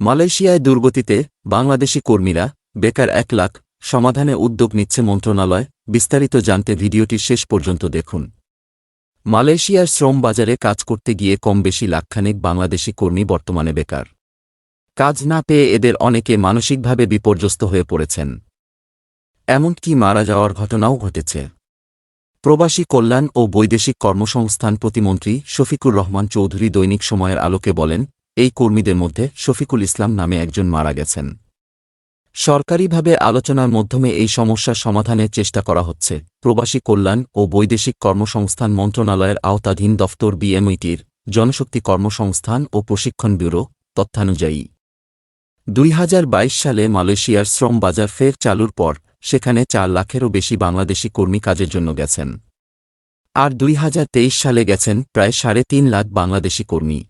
মালয়েশিয়ায় দুর্গতিতে বাংলাদেশি কর্মীরা বেকার এক লাখ সমাধানে উদ্যোগ নিচ্ছে মন্ত্রণালয়, বিস্তারিত জানতে ভিডিওটি শেষ পর্যন্ত দেখুন। মালয়েশিয়ার শ্রম বাজারে কাজ করতে গিয়ে কম বেশি লাখখানেক বাংলাদেশি কর্মী বর্তমানে বেকার। কাজ না পেয়ে এদের অনেকে মানসিকভাবে বিপর্যস্ত হয়ে পড়েছেন। এমনকি মারা যাওয়ার ঘটনাও ঘটেছে। প্রবাসী কল্যাণ ও বৈদেশিক কর্মসংস্থান প্রতিমন্ত্রী শফিকুর রহমান চৌধুরী দৈনিক সময়ের আলোকে বলেন এই কর্মীদের মধ্যে শফিকুল ইসলাম নামে একজন মারা গেছেন। সরকারিভাবে আলোচনার মাধ্যমে এই সমস্যার সমাধানের চেষ্টা করা হচ্ছে। প্রবাসী কল্যাণ ও বৈদেশিক কর্মসংস্থান মন্ত্রণালয়ের আওতাধীন দফতর বিএমইটির জনশক্তি কর্মসংস্থান ও প্রশিক্ষণ ব্যুরো তথ্যানুযায়ী। দুই হাজার বাইশ সালে মালয়েশিয়ার শ্রম বাজার ফের চালুর পর সেখানে চার লাখেরও বেশি বাংলাদেশি কর্মী কাজের জন্য গেছেন। আর দুই হাজার তেইশ সালে গেছেন প্রায় সাড়ে তিন লাখ বাংলাদেশি কর্মী।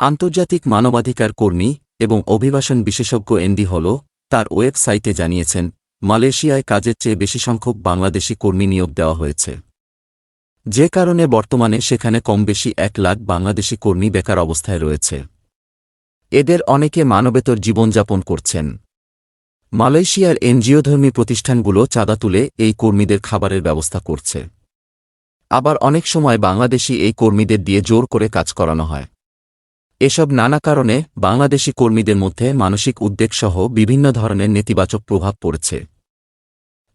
আন্তর্জাতিক মানবাধিকার কর্মী এবং অভিবাসন বিশেষজ্ঞ এন্ডি হল তার ওয়েবসাইটে জানিয়েছেন, মালয়েশিয়ায় কাজের চেয়ে বেশি সংখ্যক বাংলাদেশি কর্মী নিয়োগ দেওয়া হয়েছে। যে কারণে বর্তমানে সেখানে কম বেশি এক লাখ বাংলাদেশি কর্মী বেকার অবস্থায় রয়েছে। এদের অনেকে মানবেতর জীবনযাপন করছেন। মালয়েশিয়ার এনজিওধর্মী প্রতিষ্ঠানগুলো চাঁদা তুলে এই কর্মীদের খাবারের ব্যবস্থা করছে। আবার অনেক সময় বাংলাদেশি এই কর্মীদের দিয়ে জোর করে কাজ করানো হয়। এসব নানা কারণে বাংলাদেশি কর্মীদের মধ্যে মানসিক উদ্বেগসহ বিভিন্ন ধরনের নেতিবাচক প্রভাব পড়েছে।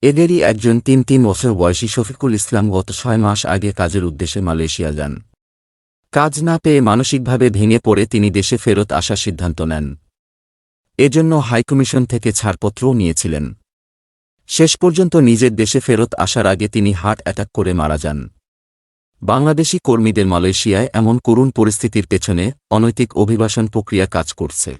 এদেরই একজন তিন তিন বছর বয়সী শফিকুল ইসলাম গত ছয় মাস আগে কাজের উদ্দেশ্যে মালয়েশিয়া যান। কাজ না পেয়ে মানসিকভাবে ভেঙে পড়ে তিনি দেশে ফেরত আসার সিদ্ধান্ত নেন। এজন্য হাইকমিশন থেকে ছাড়পত্রও নিয়েছিলেন। শেষ পর্যন্ত নিজের দেশে ফেরত আসার আগে তিনি হার্ট অ্যাটাক করে মারা যান। বাংলাদেশি কর্মীদের মালয়েশিয়ায় এমন করুণ পরিস্থিতির পেছনে অনৈতিক অভিবাসন প্রক্রিয়া কাজ করছে।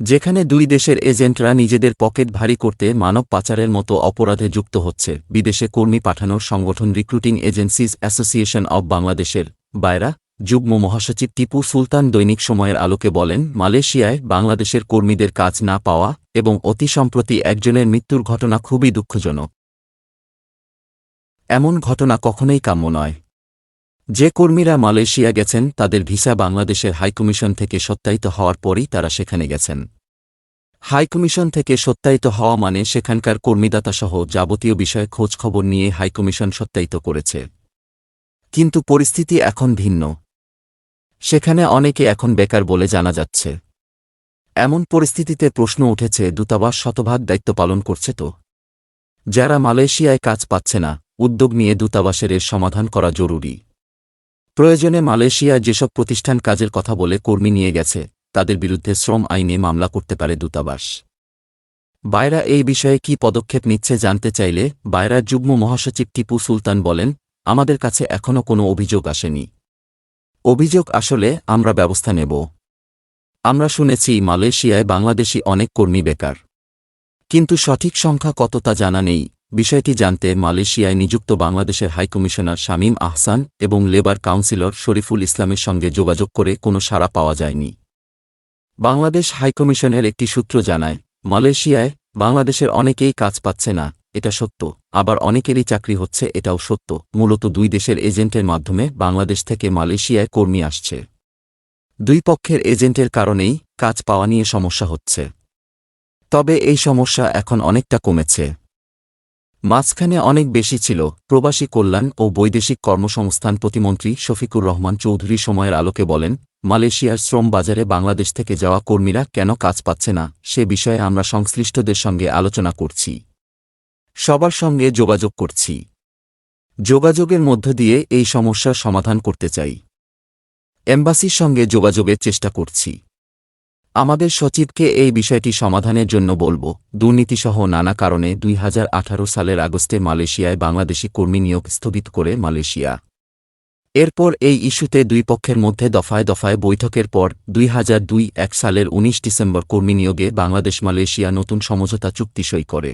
যেখানে দুই দেশের এজেন্টরা নিজেদের পকেট ভারী করতে মানব পাচারের মতো অপরাধে যুক্ত হচ্ছে, বিদেশে কর্মী পাঠানোর সংগঠন রিক্রুটিং এজেন্সিজ অ্যাসোসিয়েশন অব বাংলাদেশের। বায়রা যুগ্ম মহাসচিব টিপু সুলতান দৈনিক সময়ের আলোকে বলেন, মালয়েশিয়ায় বাংলাদেশের কর্মীদের কাজ না পাওয়া এবং অতি সম্প্রতি একজনের মৃত্যুর ঘটনা খুবই দুঃখজনক। এমন ঘটনা কখনোই কাম্য নয়। যে কর্মীরা মালয়েশিয়া গেছেন, তাদের ভিসা বাংলাদেশের হাইকমিশন থেকে সত্যায়িত হওয়ার পরই তারা সেখানে গেছেন। হাইকমিশন থেকে সত্যায়িত হওয়া মানে সেখানকার কর্মীদাতাসহ যাবতীয় বিষয়ে খোঁজখবর নিয়ে হাইকমিশন সত্যায়িত করেছে। কিন্তু পরিস্থিতি এখন ভিন্ন। সেখানে অনেকে এখন বেকার বলে জানা যাচ্ছে। এমন পরিস্থিতিতে প্রশ্ন উঠেছে, দূতাবাস শতভাগ দায়িত্ব পালন করছে তো? যারা মালয়েশিয়ায় কাজ পাচ্ছে না, উদ্যোগ নিয়ে দূতাবাসের সমাধান করা জরুরি। প্রয়োজনে মালয়েশিয়ায় যেসব প্রতিষ্ঠান কাজের কথা বলে কর্মী নিয়ে গেছে, তাদের বিরুদ্ধে শ্রম আইনে মামলা করতে পারে দূতাবাস। বায়রা এই বিষয়ে কি পদক্ষেপ নিচ্ছে জানতে চাইলে বায়রার যুগ্ম মহাসচিব টিপু সুলতান বলেন, আমাদের কাছে এখনও কোনো অভিযোগ আসেনি। অভিযোগ আসলে আমরা ব্যবস্থা নেব। আমরা শুনেছি মালয়েশিয়ায় বাংলাদেশি অনেক কর্মী বেকার। কিন্তু সঠিক সংখ্যা কত তা জানা নেই। বিষয়টি জানতে মালয়েশিয়ায় নিযুক্ত বাংলাদেশের হাইকমিশনার শামীম আহসান এবং লেবার কাউন্সিলর শরীফুল ইসলামের সঙ্গে যোগাযোগ করে কোনো সাড়া পাওয়া যায়নি। বাংলাদেশ হাইকমিশনের একটি সূত্র জানায়, মালয়েশিয়ায় বাংলাদেশের অনেকেই কাজ পাচ্ছে না, এটা সত্য, আবার অনেকেরই চাকরি হচ্ছে এটাও সত্য, মূলত দুই দেশের এজেন্টের মাধ্যমে বাংলাদেশ থেকে মালয়েশিয়ায় কর্মী আসছে। দুই পক্ষের এজেন্টের কারণেই কাজ পাওয়া নিয়ে সমস্যা হচ্ছে। তবে এই সমস্যা এখন অনেকটা কমেছে। মাঝখানে অনেক বেশি ছিল, প্রবাসী কল্যাণ ও বৈদেশিক কর্মসংস্থান প্রতিমন্ত্রী শফিকুর রহমান চৌধুরী সময়ের আলোকে বলেন, মালয়েশিয়ার শ্রম বাজারে বাংলাদেশ থেকে যাওয়া কর্মীরা কেন কাজ পাচ্ছে না, সে বিষয়ে আমরা সংশ্লিষ্টদের সঙ্গে আলোচনা করছি। সবার সঙ্গে যোগাযোগ করছি। যোগাযোগের মধ্য দিয়ে এই সমস্যার সমাধান করতে চাই। এম্বাসির সঙ্গে যোগাযোগের চেষ্টা করছি। আমাদের সচিবকে এই বিষয়টি সমাধানের জন্য বলব। দুর্নীতিসহ নানা কারণে দুই হাজার আঠারো সালের আগস্টে মালয়েশিয়ায় বাংলাদেশি কর্মী নিয়োগ স্থগিত করে মালয়েশিয়া। এরপর এই ইস্যুতে দুই পক্ষের মধ্যে দফায় দফায় বৈঠকের পর দুই এক সালের ১৯ ডিসেম্বর কর্মী নিয়োগে বাংলাদেশ মালয়েশিয়া নতুন সমঝোতা চুক্তি সই করে।